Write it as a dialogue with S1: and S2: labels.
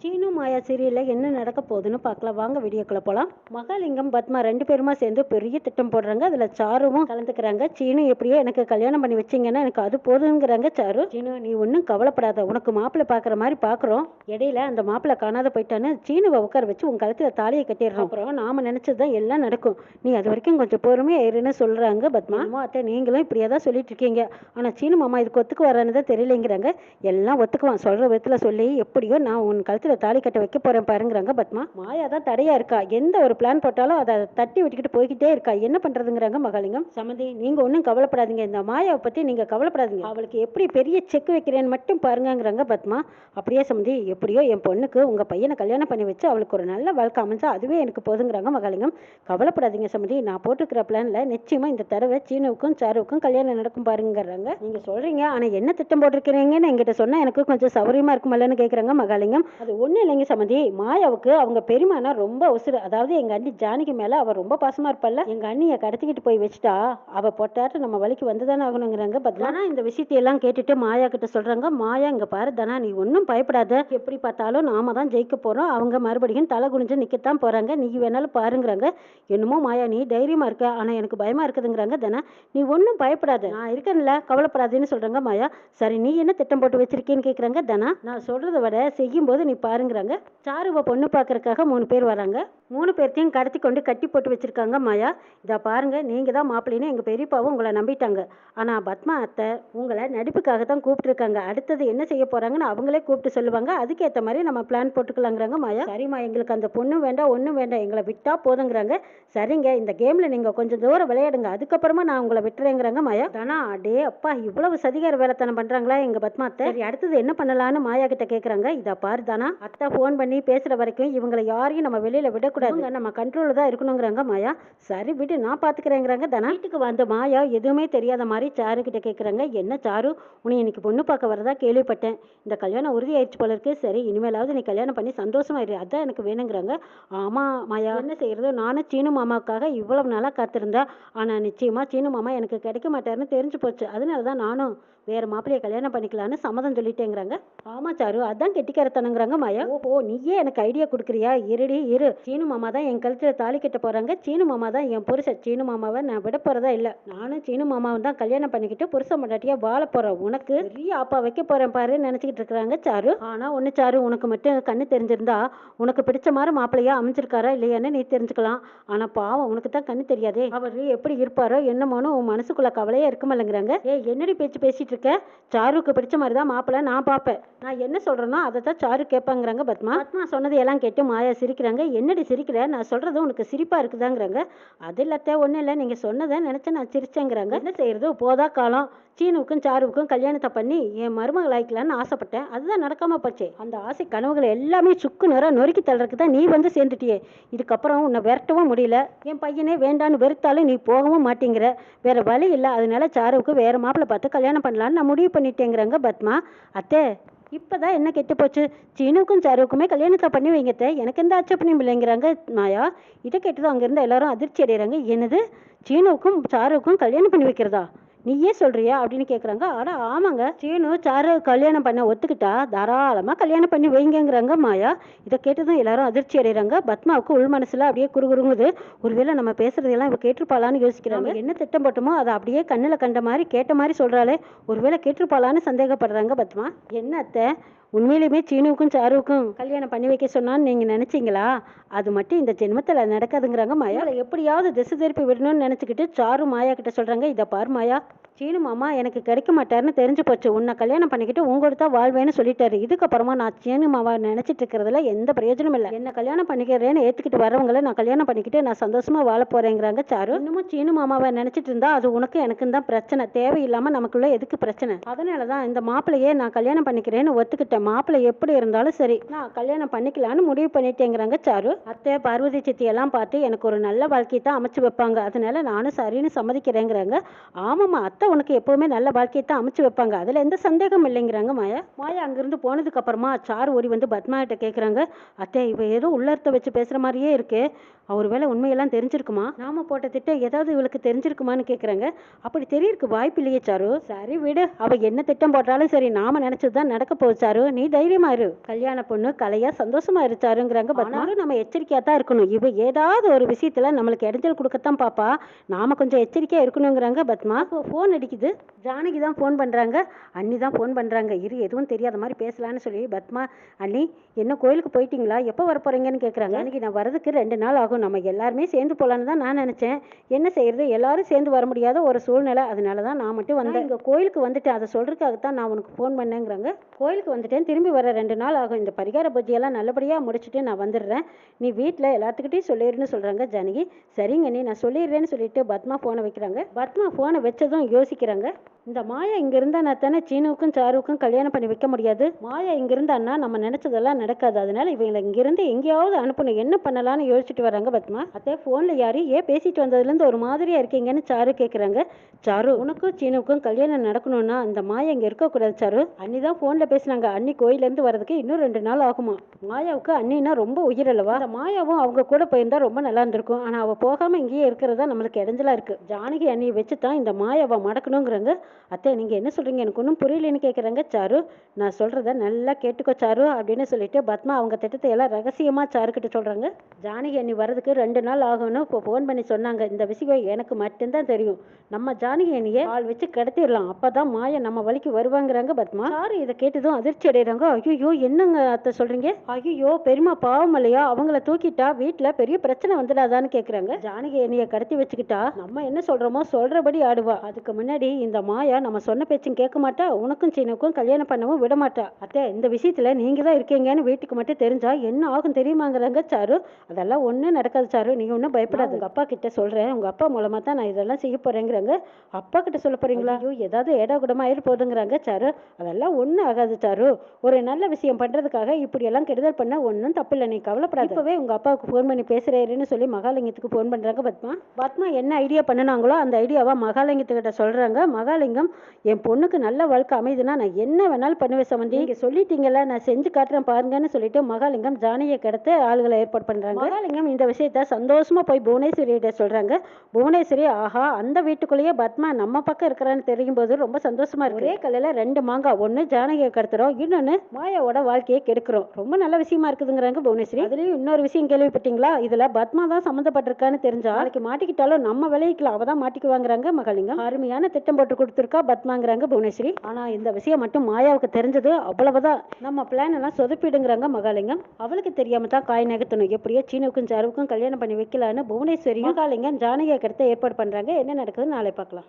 S1: சீனு மாயா சீரியலில் என்ன நடக்க போகுதுன்னு பார்க்கலாம். வாங்க வீடியோக்குள்ள போகலாம் மகாலிங்கம் பத்மா ரெண்டு பேருமா சேர்ந்து பெரிய திட்டம் போடுறாங்க. அதில் சாருவும் கலந்துக்கிறாங்க. சீனு எப்படியோ எனக்கு கல்யாணம் பண்ணி வச்சிங்கன்னா எனக்கு அது போதுங்கிறாங்க சாரு. சீனு நீ ஒன்றும் கவலைப்படாத. உனக்கு மாப்பிள்ளை பார்க்குற மாதிரி பார்க்குறோம். இடையில அந்த மாப்பிள்ளை காணாத போயிட்டான்னு சீனுவை உட்கார வச்சு உன் கழுத்தில் தாலியை கட்டிடுறோம் அப்புறம் நாம நினச்சது தான் எல்லாம் நடக்கும். நீ அது வரைக்கும் கொஞ்சம் பொறுமையாக இருன்னு சொல்கிறாங்க பத்மா. அம்மா அத்தை நீங்களும் இப்படியே தான் சொல்லிட்டு இருக்கீங்க. ஆனால் சீனு மாமா இதுக்கு ஒத்துக்கு வரான்னு தான் தெரியலைங்கிறாங்க. எல்லாம் ஒத்துக்குவான். சொல்கிற விதத்தில் சொல்லி எப்படியோ நான் உன் கழுத்தில் தாலி கட்ட வைக்க போகிறேன் பாருங்கிறாங்க. பத்மா மாயா தான் தடையா இருக்கா? எந்த ஒரு பிளான் போட்டாலும் அதை தட்டி விட்டுக்கிட்டு போய்கிட்டே இருக்கா? என்ன பண்ணுறதுங்கிறாங்க மகாலிங்கம். சமந்தி நீங்கள் ஒன்றும் கவலைப்படாதீங்க. இந்த மாயாவை பற்றி நீங்கள் கவலைப்படாதீங்க. அவளுக்கு எப்படி பெரிய செக் வைக்கிறேன்னு மட்டும் பாருங்கங்கிறாங்க பத்மா அப்படியே சமந்தி எப்படியோ என் பொண்ணுக்கு உங்கள் பையனை கல்யாணம் பண்ணி வச்சு அவளுக்கு ஒரு நல்ல வாழ்க்கை அமைஞ்சா அதுவே எனக்கு போதுங்கிறாங்க மகாலிங்கம். கவலைப்படாதீங்க சமந்தி. நான் போட்டுக்கிற பிளானில் நிச்சயமாக இந்த தடவை சீனுவுக்கும் சாருவுக்கும் கல்யாணம் நடக்கும் பாருங்கிறாங்க. நீங்கள் சொல்கிறீங்க ஆனால் என்ன திட்டம் போட்டிருக்கிறீங்கன்னு என்கிட்ட சொன்னால் எனக்கு கொஞ்சம் சௌகரியமாக இருக்குமல்லன்னு கேட்குறாங்க மகாலிங்கம். அது ஒன்றும் இல்லைங்க சமந்தி. மாயாவுக்கு அவங்க பெரியமானா ரொம்ப உசுறு. அதாவது எங்கள் அண்ணி ஜானகி மேலே அவள் ரொம்ப பாசமாக இருப்பாள்ல எங்கள் அண்ணியை கடத்திக்கிட்டு போய் வச்சுட்டா அவள் பொட்டாட்ட நம்ம வழிக்கு வந்து தானே ஆகணுங்கிறாங்க பத்மா. இந்த விஷயத்தையெல்லாம் கேட்டுட்டு மாயா கிட்ட சொல்கிறாங்க மாயா இங்கே பாரு தானா நீ ஒன்றும் பயப்படாத. எப்படி பார்த்தாலும் நாம தான் ஜெயிக்க போகிறோம் அவங்க மறுபடியும் தலை குனிஞ்சு நிற்கத்தான் போகிறாங்க நீ வேணாலும் பாருங்கிறாங்க. என்னமோ மாயா நீ தைரியமாக இருக்க. ஆனால் எனக்கு பயமாக இருக்குதுங்கிறாங்க தானே. நீ ஒன்றும் பயப்படாத. நான் இருக்கேன்ல கவலைப்படாதேன்னு சொல்கிறாங்க மாயா. சரி நீ என்ன திட்டம் போட்டு வச்சிருக்கேன்னு கேட்குறாங்க தானா. நான் சொல்கிறத விட செய்யும்போது நீ பாருங்கிறாங்க. சாருவை பொண்ணு பார்க்கறதுக்காக மூணு பேர் வராங்க. மூணு பேர்த்தையும் கடத்தி கொண்டு கட்டி போட்டு வச்சுருக்காங்க மாயா. இதை பாருங்கள் நீங்கள் தான் மாப்பிள்ளைன்னு எங்கள் பெரியப்பாவும் உங்களை நம்பிட்டாங்க. ஆனால் பத்மா அத்தை உங்களை நடிப்புக்காக தான் கூப்பிட்டுருக்காங்க. அடுத்தது என்ன செய்ய போகிறாங்கன்னு அவங்களே கூப்பிட்டு சொல்லுவாங்க. அதுக்கேற்ற மாதிரி நம்ம பிளான் போட்டுக்கலாங்கிறாங்க மாயா. சரிம்மா எங்களுக்கு அந்த பொண்ணும் வேண்டாம் ஒன்றும் வேண்டாம். எங்களை விட்டால் போதுங்கிறாங்க. சரிங்க இந்த கேமில் நீங்கள் கொஞ்சம் தூரம் விளையாடுங்க. அதுக்கப்புறமா நான் உங்களை விட்டுறேங்கிறாங்க மாயா. தானா அடே அப்பா இவ்வளவு சதிகார வேலைத்தனம் பண்ணுறாங்களா எங்கள் பத்மா அத்தை? சரி அடுத்தது என்ன பண்ணலான்னு மாயா கிட்ட கேட்குறாங்க இதை பாரு தானா அத்தை ஃபோன் பண்ணி பேசுகிற வரைக்கும் இவங்களை யாரையும் நம்ம வெளியில் விடக்கூடாது. இவங்க நம்ம கண்ட்ரோலில் தான் இருக்கணுங்கிறாங்க மாயா. சரி விடு நான் பார்த்துக்கிறேங்கிறாங்க தானா. வீட்டுக்கு வந்த மாயா எதுவுமே தெரியாத மாதிரி சாரு கிட்ட கேட்குறாங்க என்ன சாரு? உன்னை இன்னைக்கு பொண்ணு பார்க்க வரதா கேள்விப்பட்டேன். இந்த கல்யாணம் உறுதி ஆயிடுச்சு போல இருக்கு. சரி இனிமேலாவது நீ கல்யாணம் பண்ணி சந்தோஷமா இரு அதான் எனக்கு வேணுங்கிறாங்க. ஆமா மாயா. என்ன செய்யறது? நானும் சீனு மாமாவுக்காக இவ்வளவு நாளா காத்திருந்தேன் ஆனா நிச்சயமா சீனு மாமா எனக்கு கிடைக்க மாட்டாருன்னு தெரிஞ்சு போச்சு. அதனால தான் நானும் வேற மாப்பிள்ளையை கல்யாணம் பண்ணிக்கலான்னு சம்மதம் சொல்லிட்டேங்கிறாங்க. ஆமா சாரு அதான் கெட்டிக்காரத்தனங்கிறாங்க மாயா. ஓஹோ நீயே எனக்கு ஐடியா கொடுக்குறியா? இருடி இரு. சீனு மாமா தான் என் கழுத்துல தாலி கட்ட போறாங்க. சீனு மாமா தான் என் புருஷன். சீனு மாமாவை நான் விட போறதா இல்ல. நானும் சீனு மாமாவும் தான் கல்யாணம் பண்ணிக்கிட்டு புருஷன் மண்டாட்டியா வாழ போறேன் உனக்கு பெரிய அப்பா வைக்க போறேன் பாரு நினைச்சுக்கிட்டு இருக்கிறாங்க சாரு. ஆனா ஒண்ணு சாரு உனக்கு மட்டும் கண்ணு தெரிஞ்சிருந்தா உனக்கு பிடிச்ச மாதிரி மாப்பிள்ளையா அமைஞ்சிருக்காரா இல்லையான்னு நீ தெரிஞ்சுக்கலாம். ஆனா பாவம் உனக்கு தான் கண்ணு தெரியாதே. அவர் எப்படி இருப்பாரோ என்னமோன்னு உன் மனசுக்குள்ள கவலையா இருக்குமல்லங்கிறாங்க ஏ என்னடி பேச்சு பேசிட்டு இருக்க சாருக்கு பிடிச்ச மாதிரி தான் மாப்பிள்ளை நான் பார்ப்பேன். நான் என்ன சொல்றேனோ அதை தான் சாரு கேட்பாங்கிறாங்க பத்மா. பத்மா. சொன்னது எல்லாம் கேட்டு மாயா சிரிக்கிறாங்க. என்னடி சிரிக்கிற? நான் சொல்றது உனக்கு சிரிப்பா இருக்குதாங்கிறாங்க. அது இல்லாத ஒன்றும் இல்லை. நீங்க சொன்னதை நினைச்சு நான் சிரிச்சேங்கிறாங்க. என்ன செய்யறது? போதா காலம். சீனுவுக்கும் சாருவுக்கும் கல்யாணத்தை பண்ணி என் மருமகள் ஆயிக்கலான்னு ஆசைப்பட்டேன். அதுதான் நடக்காமல் போச்சே. அந்த ஆசை கனவுகளை எல்லாமே சுக்கு நேரம் நொறுக்கி தள்ளுறதுக்கு தான் நீ வந்து சேர்ந்துட்டியே. இதுக்கப்புறம் உன்னை விரட்டவும் முடியல. என் பையனே வேண்டான்னு வெறுத்தாலும் நீ போகவும் மாட்டேங்கிற. வேற வழி இல்லை. அதனால சாருவுக்கு வேற மாப்பிள்ளை பார்த்து கல்யாணம் பண்ணலான்னு நான் முடிவு பண்ணிட்டேங்கிறாங்க பத்மா. அத்தை இப்போதான் என்ன கெட்டு போச்சு? சீனுக்கும் சாருவுக்குமே கல்யாணத்தை பண்ணி வைங்கத்த. எனக்கு எந்த ஆட்சேபனையும் இல்லைங்கிறாங்க மாயா. இதை கேட்டதும் அங்கேருந்து எல்லாரும் அதிர்ச்சி அடைகிறாங்க என்னது? சீனுவுக்கும் சாருவுக்கும் கல்யாணம் பண்ணி வைக்கிறதா? நீயே சொல்றியா அப்படின்னு கேட்குறாங்க அட ஆமாங்க சீனு சாரு கல்யாணம் பண்ண ஒத்துக்கிட்டா தாராளமாக கல்யாணம் பண்ணி வைங்கங்கிறாங்க மாயா. இதை கேட்டதும் எல்லாரும் அதிர்ச்சி அடைகிறாங்க பத்மாவுக்கு உள் மனசுல அப்படியே குறுகுறுங்குது. ஒருவேளை நம்ம பேசுறதெல்லாம் இவ கேட்டிருப்பாளான்னு யோசிக்கிறாங்க. என்ன திட்டம் போட்டோமோ அதை அப்படியே கண்ணில் கண்ட மாதிரி கேட்ட மாதிரி சொல்றாளே. ஒருவேளை கேட்டிருப்பாளான்னு சந்தேகப்படுறாங்க பத்மா. என்ன அத்தை? உண்மையிலுமே சீனுவுக்கும் சாருவுக்கும் கல்யாணம் பண்ணி வைக்க சொன்னான்னு நீங்க நினைச்சீங்களா? அது மட்டும் இந்த ஜென்மத்துல நடக்காதுங்கிறாங்க மாயா. எப்படியாவது திசை திருப்பி விடணும்னு நினைச்சுக்கிட்டு சாரு மாயா கிட்ட சொல்றாங்க இதை பாரு மாயா சீனு மாமா எனக்கு கிடைக்க மாட்டாருன்னு தெரிஞ்சு போச்சு. உன்னை கல்யாணம் பண்ணிக்கிட்டு உங்களோட தான் வாழ்வேன்னு சொல்லிட்டாரு. இதுக்கப்புறமா நான் சீனு மாமா நினைச்சிட்டு இருக்கிறதுல எந்த பிரயோஜனமும் இல்லை. என்ன கல்யாணம் பண்ணிக்கிறேன்னு ஏத்துக்கிட்டு வரவங்கள நான் கல்யாணம் பண்ணிக்கிட்டு நான் சந்தோஷமா வாழ போறேங்கிறாங்க சாரு. இன்னமும் சீனு மாமாவை நினைச்சிட்டு இருந்தா அது உனக்கு எனக்கும் தான் பிரச்சனை. தேவையில்லாம நமக்குள்ள எதுக்கு பிரச்சனை? அதனாலதான் இந்த மாப்பிள்ளையே நான் கல்யாணம் பண்ணிக்கிறேன்னு ஒத்துக்கிட்டேன். மாப்பிள்ளை எப்படி இருந்தாலும் சரி நான் கல்யாணம் பண்ணிக்கலான்னு முடிவு பண்ணிட்டேங்கிறாங்க சாரு. அத்தை பார்வதி சித்தி எல்லாம் பார்த்து எனக்கு ஒரு நல்ல வாழ்க்கையை தான் அமைச்சு வைப்பாங்க. அதனால நானும் சரின்னு சம்மதிக்கிறேங்கிறாங்க. ஆமாம்மா அத்தை உனக்கு எப்பவுமே நல்ல வாழ்க்கையை தான் அமைச்சு வைப்பாங்க. அதுல எந்த சந்தேகம் இல்லைங்கிறாங்க மாயா. மாயா அங்கிருந்து போனதுக்கு அப்புறமா சாரு ஓடி வந்து பத்மா கிட்ட கேக்குறாங்க. அத்தை இவ ஏதோ உள்ளர்த்த வச்சு பேசுற மாதிரியே இருக்கு. அவர் வேலை உண்மையெல்லாம் தெரிஞ்சிருக்குமா? நாம போட்ட திட்டம் ஏதாவது இவளுக்கு தெரிஞ்சிருக்குமான்னு கேட்குறாங்க அப்படி தெரியறதுக்கு வாய்ப்பு இல்லையே சாரு. சரி விடு அவ என்ன திட்டம் போட்டாலும் சரி நாம நினச்சது தான் நடக்க போகுது சாரு. நீ தைரியமா இரு. கல்யாண பொண்ணு கலையா சந்தோஷமா இரு சாருங்கிறாங்க பத்மாலும் நம்ம எச்சரிக்கையா தான் இருக்கணும். இவ ஏதாவது ஒரு விஷயத்துல நம்மளுக்கு இடைஞ்சல் கொடுக்கத்தான் பாப்பா. நாம கொஞ்சம் எச்சரிக்கையா இருக்கணுங்கிறாங்க. பத்மா இப்போ ஃபோன் அடிக்குது. ஜானகி தான் ஃபோன் பண்றாங்க. அண்ணி தான் ஃபோன் பண்றாங்க. இரு எதுவும் தெரியாத மாதிரி பேசலான்னு சொல்லி. பத்மா அண்ணி என்ன கோயிலுக்கு போயிட்டீங்களா? எப்போ வர போறீங்கன்னு கேட்குறாங்க அன்னைக்கு நான் வரதுக்கு ரெண்டு நாள் ஆகும். நம்ம எல்லாருமே சேர்ந்து போகலான்னு தான் நான் நினச்சேன். என்ன செய்யறது? எல்லாரும் சேர்ந்து வர முடியாத ஒரு சூழ்நிலை. அதனால தான் நான் மட்டும் வந்தேன். இங்கே கோயிலுக்கு வந்துட்டேன். அதை சொல்றதுக்காக தான் நான் உனக்கு ஃபோன் பண்ணேங்கிறாங்க. கோயிலுக்கு வந்துட்டேன் திரும்பி வர ரெண்டு நாள் ஆகும். இந்த பரிகார பூஜையெல்லாம் நல்லபடியாக முடிச்சுட்டு நான் வந்துடுறேன். நீ வீட்டில் எல்லாத்துக்கிட்டையும் சொல்லிடுன்னு சொல்கிறாங்க ஜானகி. சரிங்க நீ நான் சொல்லிடுறேன்னு சொல்லிட்டு பத்மா ஃபோனை வைக்கிறாங்க. பத்மா ஃபோனை வச்சதும் யோசிக்கிறாங்க. இந்த மாயா இங்கே இருந்தா நான் தானே சீனுவுக்கும் சாருவுக்கும் கல்யாணம் பண்ணி வைக்க முடியாது? மாயா இங்க இருந்தான்னா நம்ம நினச்சதெல்லாம் நடக்காது. அதனால இவங்களை இங்கிருந்து எங்கேயாவது அனுப்பணும். என்ன பண்ணலான்னு யோசிச்சுட்டு வராங்க பத்மா. அதே ஃபோனில் யாரு? ஏன் பேசிட்டு வந்ததுலேருந்து ஒரு மாதிரியாக இருக்கீங்கன்னு சாரு கேட்குறாங்க சாரு உனக்கும் சீனுவுக்கும் கல்யாணம் நடக்கணும்னா இந்த மாயா இங்கே இருக்கக்கூடாது சாரு. அண்ணி தான் ஃபோனில் பேசினாங்க. அண்ணி கோயிலேருந்து வரதுக்கு இன்னும் ரெண்டு நாள் ஆகுமா? மாயாவுக்கு அண்ணின்னா ரொம்ப உயிரல்லவா? அந்த மாயாவும் அவங்க கூட போயிருந்தா ரொம்ப நல்லா இருந்திருக்கும். ஆனா அவ போகாம இங்கேயே இருக்கிறதா நம்மளுக்கு இடைஞ்சலா இருக்கு. ஜானகி அண்ணியை வச்சு தான் இந்த மாயாவை மடக்கணுங்கிறாங்க. அத்தை நீங்க என்ன சொல்றீங்க? எனக்கு ஒன்றும் புரியலன்னு கேட்குறாங்க சாரு நான் சொல்றத நல்லா கேட்டுக்கோ சாரு அப்படின்னு சொல்லிட்டு பத்மா அவங்க திட்டத்தை எல்லாம் ரகசியமா சாருக்கிட்ட சொல்கிறாங்க சொல்றாங்க. ஜானகி அண்ணி வரதுக்கு ரெண்டு நாள் ஆகும்னு இப்போ ஃபோன் பண்ணி சொன்னாங்க. இந்த விஷயம் எனக்கு மட்டும்தான் தெரியும். நம்ம ஜானகி அண்ணியை ஆள் வச்சு கடத்திடலாம். அப்பதான் மாயா நம்ம வழிக்கு வருவாங்கிறாங்க பத்மா. சாரு இதை கேட்டதும் அதிர்ச்சி அடைகிறாங்க ஐயோ என்னங்க அத்தை சொல்றீங்க? ஐயோ பெரியமா பாவம் இல்லையா? அவங்கள தூக்கிட்டா வீட்டுல பெரிய பிரச்சனை வந்துடாதான்னு கேக்குறாங்க. ஜானகி என்னைய கடத்தி வச்சுக்கிட்டா நம்ம என்ன சொல்றோமோ சொல்றபடி ஆடுவா. அதுக்கு முன்னாடி இந்த மாயா நம்ம சொன்ன பேச்சும் கேட்க மாட்டா. உனக்கும் சீனுக்கும் கல்யாணம் பண்ணவும் விட மாட்டா. அத்தை இந்த விஷயத்துல நீங்க தான் இருக்கீங்கன்னு வீட்டுக்கு மட்டும் தெரிஞ்சா என்ன ஆகும் தெரியுமாங்கிறாங்க சாரு. அதெல்லாம் ஒன்றும் நடக்காது சாரு. நீங்க ஒன்றும் பயப்படாது. உங்க அப்பா கிட்ட சொல்றேன். உங்க அப்பா மூலமா தான் நான் இதெல்லாம் செய்ய போறேங்கிறாங்க. அப்பா கிட்ட சொல்ல போறீங்களா? ஐயோ ஏதாவது ஏடா கூடமா ஆயிட்டு போதுங்கிறாங்க சாரு. அதெல்லாம் ஒன்றும் ஆகாது சாரு. ஒரு நல்ல விஷயம் பண்றதுக்காக இப்படி எல்லாம் கெடுதல் பண்ண ஒன்றும் தப்பு இல்லை நீ கவலைப்படாத. இப்பவே உங்க அப்பாவுக்கு ஃபோன் பண்ணி பேசுறேன்னு சொல்லி மகாலிங்கத்துக்கு ஃபோன் பண்றாங்க பத்மா. பத்மா என்ன ஐடியா பண்ணுனாங்களோ அந்த ஐடியாவை மகாலிங்கத்துக்கிட்ட சொல்றாங்க. மகாலிங்கம் என் பொண்ணுக்கு நல்ல வாழ்க்கை அமைதுன்னா நான் என்ன வேணாலும் பண்ணுவேன் சமந்தி. நீங்க சொல்லிட்டீங்கல்ல நான் செஞ்சு காட்டுறேன் பாருங்கன்னு சொல்லிட்டு மகாலிங்கம் ஜானகியை கடத்த ஆளுகளை ஏற்பாடு பண்றாங்க. மகாலிங்கம் இந்த விஷயத்த சந்தோஷமா போய் புவனேஸ்வரியிட்ட சொல்றாங்க. புவனேஸ்வரி ஆஹா அந்த வீட்டுக்குள்ளேயே பத்மா நம்ம பக்கம் இருக்கிறான்னு தெரியும் போது ரொம்ப சந்தோஷமா இருக்கு. ஒரே கல்லில் ரெண்டு மாங்காய் ஒன்று ஜானகியை கடத்துறோம் இன்னொன்று மாயாவோட வாழ்க்கையை கெடுக்கிறோம். ரொம்ப நல்ல விஷயமா இருக்குதுங்கிறாங்க புவனேஸ்வரி. அதுலேயும் இன்னொரு விஷயம் கேள்விப்பட்டீங்களா? இதில் பத்மா தான் சம்மந்தப்பட்டிருக்கான்னு தெரிஞ்சா நாளைக்கு மாட்டிக்கிட்டாலும் நம்ம விளைவிக்கலாம் அவள் தான் மாட்டிக்குவாங்கிறாங்க மகளிங்க அருமையான திட்டம் போட்டு கொடுத்துருக்கா பத்மாங்கிறாங்க புவனேஸ்வரி. ஆனால் இந்த விஷயம் மட்டும் மாயாவுக்கு தெரிஞ்சது அவ்வளவுதான். நம்ம பிளான் எல்லாம் சொதப்பிடுங்கிறாங்க மகாலிங்கம். அவளுக்கு தெரியாம தான் காய் நகர்த்தணும். எப்படியோ சீனுக்கும் சாருவுக்கும் கல்யாணம் பண்ணி வைக்கலான்னு புவனேஸ்வரியும் மகாலிங்கம் ஜானகியை கடத்த ஏற்பாடு பண்ணுறாங்க என்ன நடக்குதுன்னு நாளை பார்க்கலாம்.